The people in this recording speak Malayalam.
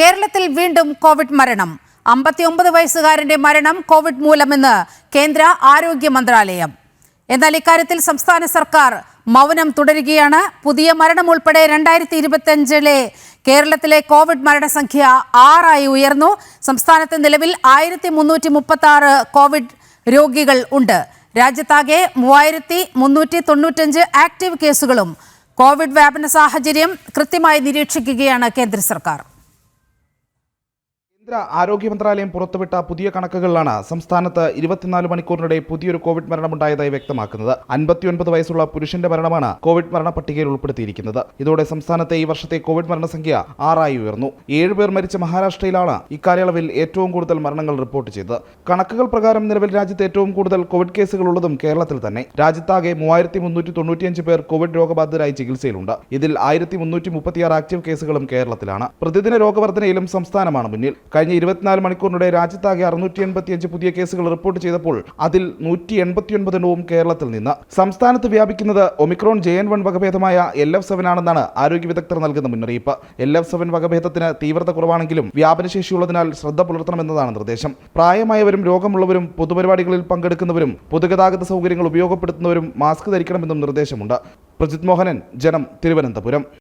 കേരളത്തിൽ വീണ്ടും കോവിഡ് മരണം. അമ്പത്തിയൊമ്പത് വയസ്സുകാരന്റെ മരണം കോവിഡ് മൂലമെന്ന് കേന്ദ്ര ആരോഗ്യ മന്ത്രാലയം. എന്നാൽ ഇക്കാര്യത്തിൽ സംസ്ഥാന സർക്കാർ മൗനം തുടരുകയാണ്. പുതിയ മരണം ഉൾപ്പെടെ രണ്ടായിരത്തി ഇരുപത്തിയഞ്ചിലെ കേരളത്തിലെ കോവിഡ് മരണസംഖ്യ ആറായി ഉയർന്നു. സംസ്ഥാനത്ത് നിലവിൽ ആയിരത്തി മുന്നൂറ്റി മുപ്പത്തി ആറ് കോവിഡ് രോഗികൾ ഉണ്ട്. രാജ്യത്താകെ മൂവായിരത്തി മുന്നൂറ്റി തൊണ്ണൂറ്റഞ്ച് ആക്റ്റീവ് കേസുകളും കോവിഡ് വ്യാപന സാഹചര്യം കൃത്യമായി നിരീക്ഷിക്കുകയാണ് കേന്ദ്ര സർക്കാർ. കേന്ദ്ര ആരോഗ്യ മന്ത്രാലയം പുറത്തുവിട്ട പുതിയ കണക്കുകളിലാണ് സംസ്ഥാനത്ത് ഇരുപത്തിനാല് മണിക്കൂറിനിടെ പുതിയൊരു കോവിഡ് മരണമുണ്ടായതായി വ്യക്തമാക്കുന്നത്. അൻപത്തിയൊൻപത് വയസ്സുള്ള പുരുഷന്റെ മരണമാണ് കോവിഡ് മരണ പട്ടികയിൽ ഉൾപ്പെടുത്തിയിരിക്കുന്നത്. ഇതോടെ സംസ്ഥാനത്തെ ഈ വർഷത്തെ കോവിഡ് മരണസംഖ്യ ആറായി ഉയർന്നു. ഏഴ് പേർ മരിച്ച മഹാരാഷ്ട്രയിലാണ് ഇക്കാലയളവിൽ ഏറ്റവും കൂടുതൽ മരണങ്ങൾ റിപ്പോർട്ട് ചെയ്തത്. കണക്കുകൾ പ്രകാരം നിലവിൽ രാജ്യത്ത് ഏറ്റവും കൂടുതൽ കോവിഡ് കേസുകൾ ഉള്ളതും കേരളത്തിൽ തന്നെ. രാജ്യത്താകെ മൂവായിരത്തി മുന്നൂറ്റി തൊണ്ണൂറ്റിയഞ്ച് പേർ കോവിഡ് രോഗബാധിതരായി ചികിത്സയിലുണ്ട്. ഇതിൽ ആയിരത്തി മുന്നൂറ്റി മുപ്പത്തിയാറ് ആക്റ്റീവ് കേസുകളും കേരളത്തിലാണ്. പ്രതിദിന രോഗവർദ്ധനയിലും സംസ്ഥാനമാണ് മുന്നിൽ. കഴിഞ്ഞ ഇരുപത്തിനാല് മണിക്കൂറിനിടെ രാജ്യത്താകെ അറുന്നൂറ്റി എൺപത്തിയഞ്ച് പുതിയ കേസുകൾ റിപ്പോർട്ട് ചെയ്തപ്പോൾ അതിൽ നൂറ്റി എൺപത്തിയൊൻപത് എണ്ണവും കേരളത്തിൽ നിന്ന്. സംസ്ഥാനത്ത് വ്യാപിക്കുന്നത് ഒമിക്രോൺ ജെ എൻ വൺ വകഭേദമായ എൽ എഫ് സെവൻ ആണെന്നാണ് ആരോഗ്യ വിദഗ്ധർ നൽകുന്ന മുന്നറിയിപ്പ്. എൽ എഫ് സെവൻ വകഭേദത്തിന് തീവ്രത കുറവാണെങ്കിലും വ്യാപനശേഷിയുള്ളതിനാൽ ശ്രദ്ധ പുലർത്തണമെന്നതാണ് നിർദ്ദേശം. പ്രായമായവരും രോഗമുള്ളവരും പൊതുപരിപാടികളിൽ പങ്കെടുക്കുന്നവരും പൊതുഗതാഗത സൗകര്യങ്ങൾ ഉപയോഗപ്പെടുത്തുന്നവരും മാസ്ക് ധരിക്കണമെന്നും നിർദ്ദേശമുണ്ട്. പ്രജിത് മോഹനൻ ജനം തിരുവനന്തപുരം.